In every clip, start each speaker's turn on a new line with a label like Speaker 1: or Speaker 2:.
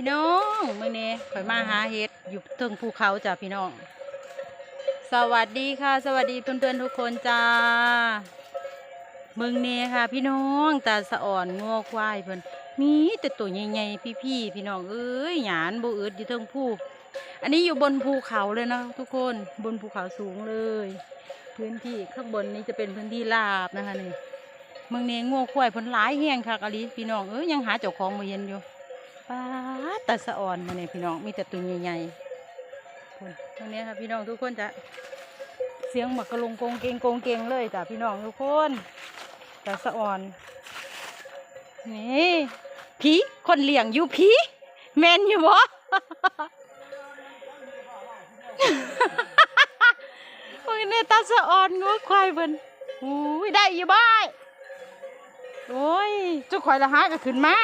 Speaker 1: พี่น้องมื่อนี้ข่อยมาหาเห็ดอยู่เทิงภูเขาจ้ะพี่น้อง สวัสดีค่ะ สวัสดีเพื่อนๆทุกคนจ้าเมืองเนค่ะ พี่น้องตาสะอ่อนงอควายเพิ่นมีแต่ตัวใหญ่ๆพี่ๆพี่น้องเอ้ยหยานบ่อึดอยู่เทิงภูอันนี้อยู่บนภูเขาเลยนะทุกคนบนภูเขาสูงเลย พื้นที่ข้างบนนี้จะเป็นพื้นที่ราบนะคะนี่เมืองเนงอควายเพิ่นหลายแห้งค่ะกะลิพี่น้องเอ้ยยังหาเจ้าของบ่เห็นอยู่ ป้าตาสะอ่อนมาเนี่ยพี่น้องมีแต่ตัวใหญ่ๆคนตรงนี้ค่ะพี่น้องทุกคนจะเสียงหมักกระลงโกงเกงโกงเกงเลยจ้ะพี่น้องทุกคนตาสะอ่อนนี่ผีคนเลี้ยงอยู่ผีแมนอยู่บ่โอ้ยเนี่ยตาสะอ่อนงูควายเพิ่นอุ้ยได้อยู่บ้ายโอ้ยจุกข่อยละหาก็ขึ้นมา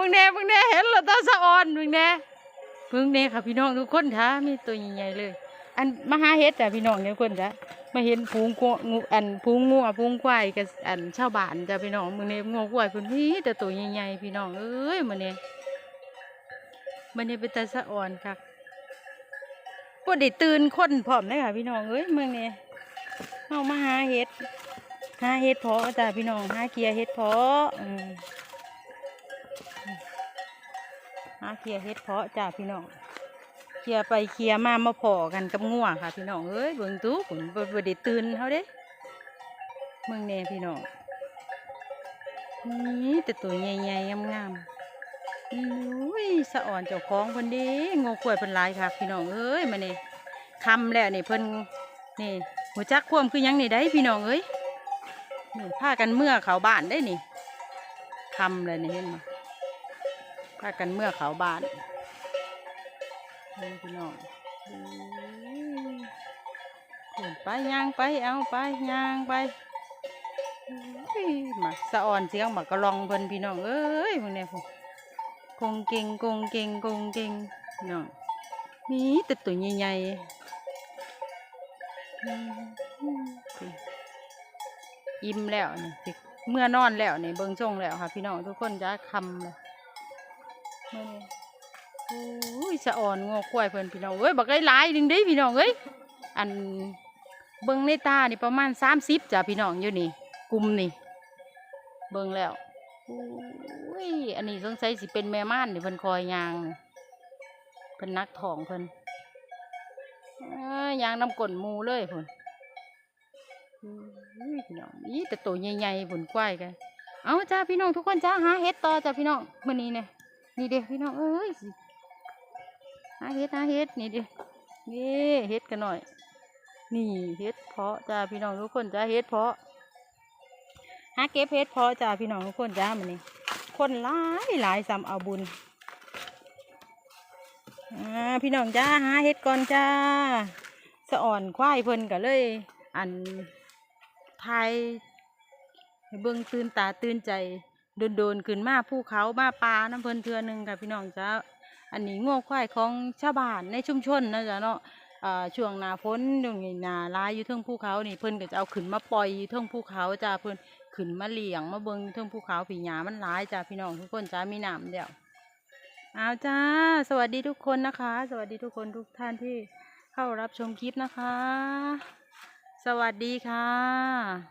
Speaker 1: บิ่งแน่เบิ่งแน่เห็นแล้วตาสะอ่อนเบิ่งแน่เบิ่งแน่ค่ะพี่น้องทุกคนค่ะมีตัวใหญ่ๆเลย อันมหาเห็ดจ้ะพี่น้องทุกคนจ้ะมาเห็นพุงกงูอันพุงงัวพุงควายกับอันชาวบ้านจ้ะพี่น้องมื้อนี้งัวควายเพิ่นมีแต่ตัวใหญ่ๆพี่น้องเอ้ยมื้อนี้มื้อนี้เป็นตาสะอ่อนคักบ่ได้ตื่นคนพร้อมเด้อค่ะพี่น้องเอ้ยมื้อนี้เฮามาหาเห็ดหาเห็ดเพาะจ้ะพี่น้องหาเกียเห็ดเพาะ เคลียเฮ็ดเพาะจ้าพี่น้องเคลียไปเคลียมามาพอกันกับงัวค่ะ พี่น้องเอ้ยเบิ่งตู้ผมบ่ดตื่นเขาเด้เมืองแน่พี่น้องนี่แต่ตัวใหญ่ๆงามๆอุ้ยสะอ่อนเจ้าของเพิ่นด้งอกล้วยเพิ่นลายค่ะ พี่น้องเอ้ยมาเนี่ยคำแล้วนี่เพิ่นนี่หัวจักควมคือยังนี่ได้พี่น้องเอ้ยนี่พากันเมื่อเขาบ้านได้นี่คำเลยนี่เห็นไหม พากันเมื่อเขาบานพี่น้องไปย่างไปเอาไปย่างไปมาสะอ่อนเสียงมากระลองเพิ่นพี่น้องเอ้ยพวกนี้พวกกงเก่งกงเก่งกงเก่งน้องนี่แต่ตัวใหญ่ๆอิ่มแล้วนี่เมื่อนอนแล้วนี่เบิ่งช่งแล้วค่ะพี่น้องทุกคนจะคำเลย นี่โอ้ยสะอ่อนงอกควายเพิ่อนพี่น้องเอ้ยบักหลายๆหนึงเด้พี่น้องเอ้ยอันเบิ่งในตานี่ประมาณสามสิบจ้ะพี่น้องอยู่นี่กลุ่มนี่ เบิ่งแล้วโอ้ยอันนี้สงสัยสิเป็นแม่ม่านนี่เพิ่นคอยยางเพิ่นนักทองเพิ่นอยางน้ำก้นมูเลยเพิ่นอุ้ยพี่น้องอีแต่ตัวใหญ่ๆผุนควายกันเอาจ้าพี่น้องทุกคนจ้าหาเห็ดต่อจ้าพี่น้องมื้อนี้เนี่ย นี่เด้พี่น้องเอ้ยสิหาเห็ดหาเห็ดนี่เด้นี่เห็ดกันหน่อย นี่เห็ดเพาะจ้าพี่น้องทุกคนจ้าเห็ดเพาะหาเก็บเห็ดเพาะจ้าพี่น้องทุกคนจ้ามื้อนี้คนหลายหลายซ้ำเอาบุญพี่น้องจ้าหาเห็ดก่อนจ้าสะอ่อนควายเพิ่นก็เลย อันไทยเบิ่งตื่นตาตื่นใจ โดนโดนๆขึ้นมาภูเขามาปลาน้ำเพลินเทือหนึงค่ะพี่น้องจ้าอันนี้งวควายของชาวบ้านในชุมชนนะจ๊ะเนาะอ่าช่วงหนาฝนตรงนี้หนาลายอยู่เทิงภูเขานี่เพิ่นก็จะเอาขึ้นมาปล่อยอยู่เทิงภูเขาจ้าเพิ่นขึ้นมาเลี้ยงมาเบิงอยู่เทิงภูเขาผีหยามันหลายจ้าพี่น้องทุกคนจ้ามีน้ำเดียวเอาจ้า สวัสดีทุกคนนะคะ สวัสดีทุกคนทุกท่านที่เข้ารับชมคลิปนะคะ สวัสดีค่ะ